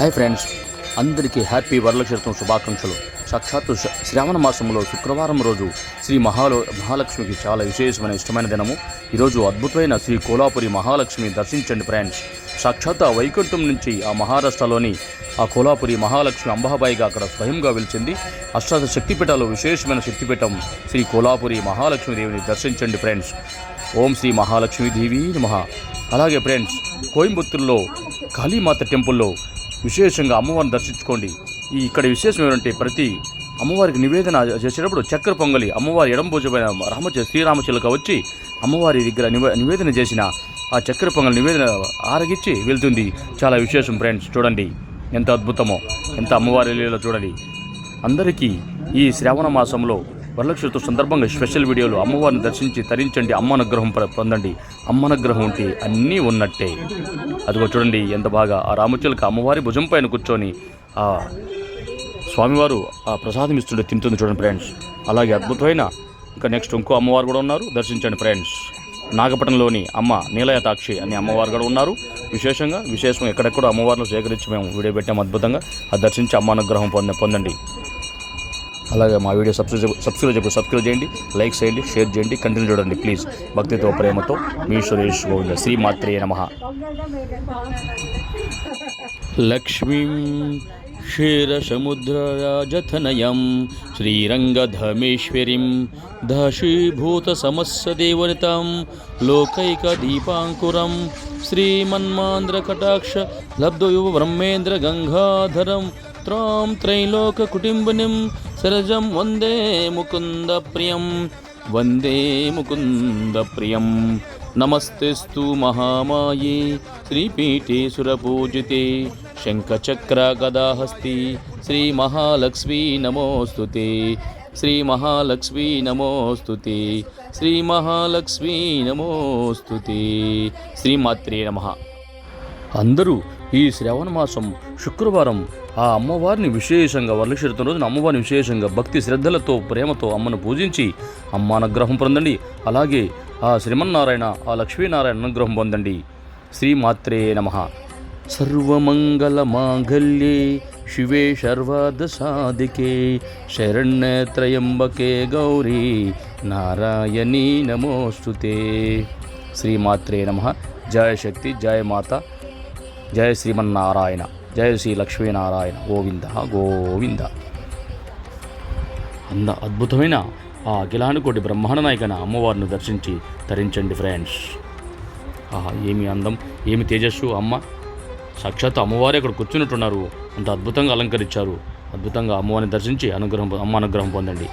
Hi friends అందరికీ happy వరలక్షత్వం శుభాకాంక్షలు. సాక్షాత్తు శ్రావణ మాసంలో శుక్రవారం రోజు శ్రీ మహాలో మహాలక్ష్మికి చాలా విశేషమైన ఇష్టమైన దినము. ఈరోజు అద్భుతమైన శ్రీ కోలాపురి మహాలక్ష్మి దర్శించండి ఫ్రెండ్స్ సాక్షాత్ ఆ వైకుంఠం నుంచి ఆ మహారాష్ట్రలోని ఆ కోలాపురి మహాలక్ష్మి అంబాబాయిగా అక్కడ స్వయంగా వెలిచింది. అష్టాద శక్తిపీఠాలు విశేషమైన శక్తిపీఠం శ్రీ కోలాపురి మహాలక్ష్మి దేవిని దర్శించండి ఫ్రెండ్స్ ఓం శ్రీ మహాలక్ష్మి దేవి నమః. అలాగే ఫ్రెండ్స్ కోయంబత్తూరులో కాళీమాత టెంపుల్లో విశేషంగా అమ్మవారిని దర్శించుకోండి. ఈ ఇక్కడ విశేషం ఏమంటే ప్రతి అమ్మవారికి నివేదన చేసేటప్పుడు చక్కెర పొంగలి అమ్మవారి ఎడం భుజమైన రామచ శ్రీరామచిలక వచ్చి అమ్మవారి దగ్గర నివే నివేదన చేసిన ఆ చక్కెర పొంగలి నివేదన ఆరగిచ్చి వెళ్తుంది. చాలా విశేషం ఫ్రెండ్స్ చూడండి. ఎంత అద్భుతమో ఎంత అమ్మవారి లీలలో చూడండి. అందరికీ ఈ శ్రావణ మాసంలో వరలక్ష్మితో సందర్భంగా స్పెషల్ వీడియోలు అమ్మవారిని దర్శించి తరించండి అమ్మ అనుగ్రహం పొందండి. అమ్మ అనుగ్రహం ఉంటే అన్నీ ఉన్నట్టే. అదిగో చూడండి ఎంత బాగా ఆ రామచిలక అమ్మవారి భుజం పైన కూర్చొని ఆ స్వామివారు ఆ ప్రసాదం ఇస్తుంటే తింటుంది చూడండి ఫ్రెండ్స్. అలాగే అద్భుతమైన ఇంకా నెక్స్ట్ ఇంకో అమ్మవారు కూడా ఉన్నారు. దర్శించండి ఫ్రెండ్స్. నాగపట్నంలోని అమ్మ నీలయతాక్షి అనే అమ్మవారు కూడా ఉన్నారు. విశేషంగా విశేషం ఎక్కడెక్కడ అమ్మవారిని సేకరించి మేము వీడియో పెట్టాము అద్భుతంగా. అది దర్శించి అమ్మ అనుగ్రహం పొంద పొందండి. అలాగే మా వీడియో సబ్స్క్రైబ్ సబ్స్క్రైబ్ చెప్పి సబ్స్క్రైబ్ చేయండి లైక్ చేయండి షేర్ చేయండి కంటిన్యూ చూడండి ప్లీజ్. భక్తితో ప్రేమతో మీ సురేష్ గోవింద శ్రీ మాత్రే నమ. లక్ష్మీం క్షీరసముద్రరాజతనయం శ్రీరంగధమేశ్వరీం దాశీభూతసమస్సదేవనితాం లోకైకదీపాంకురం శ్రీమన్మాంధ్రకటాక్ష లబ్ధయువ బ్రహ్మేంద్ర గంగాధరం త్రాం త్రైలోకకుటుంబినిం సరజం వందే ముకుంద ప్రియం వందే ముకుంద ప్రియం. నమస్తేస్తు మహామాయే శ్రీపీఠే సురపూజితే నమోస్తు శ్రీ మహాలక్ష్మీ నమోస్తు శ్రీ మహాలక్ష్మీ నమోస్తు శ్రీమాత్రే నమ. అందరూ ఈ శ్రవణ మాసం శుక్రవారం ఆ అమ్మవారిని విశేషంగా వరలక్షితం రోజున అమ్మవారిని విశేషంగా భక్తి శ్రద్ధలతో ప్రేమతో అమ్మను పూజించి అమ్మ అనుగ్రహం పొందండి. అలాగే ఆ శ్రీమన్నారాయణ ఆ లక్ష్మీనారాయణ అనుగ్రహం పొందండి. శ్రీమాత్రే నమ. సర్వమంగళ మాంగళ్యే శివే సర్వాద సాధికే శరణ్యత్రయంబకే గౌరీ నారాయణీ నమోస్తుతే. శ్రీమాత్రే నమ. జయ శక్తి జయ మాత. జయ శ్రీమన్నారాయణ జయ శ్రీ లక్ష్మీనారాయణ గోవింద గోవింద. అంద అద్భుతమైన ఆ అఖిలానుకోటి బ్రహ్మాండ నాయకన అమ్మవారిని దర్శించి తరించండి ఫ్రెండ్స్ ఆహా ఏమి అందం ఏమి తేజస్సు అమ్మ. సాక్షాత్ అమ్మవారే అక్కడ కూర్చున్నట్టున్నారు. అంత అద్భుతంగా అలంకరించారు. అద్భుతంగా అమ్మవారిని దర్శించి అనుగ్రహం అమ్మ అనుగ్రహం పొందండి.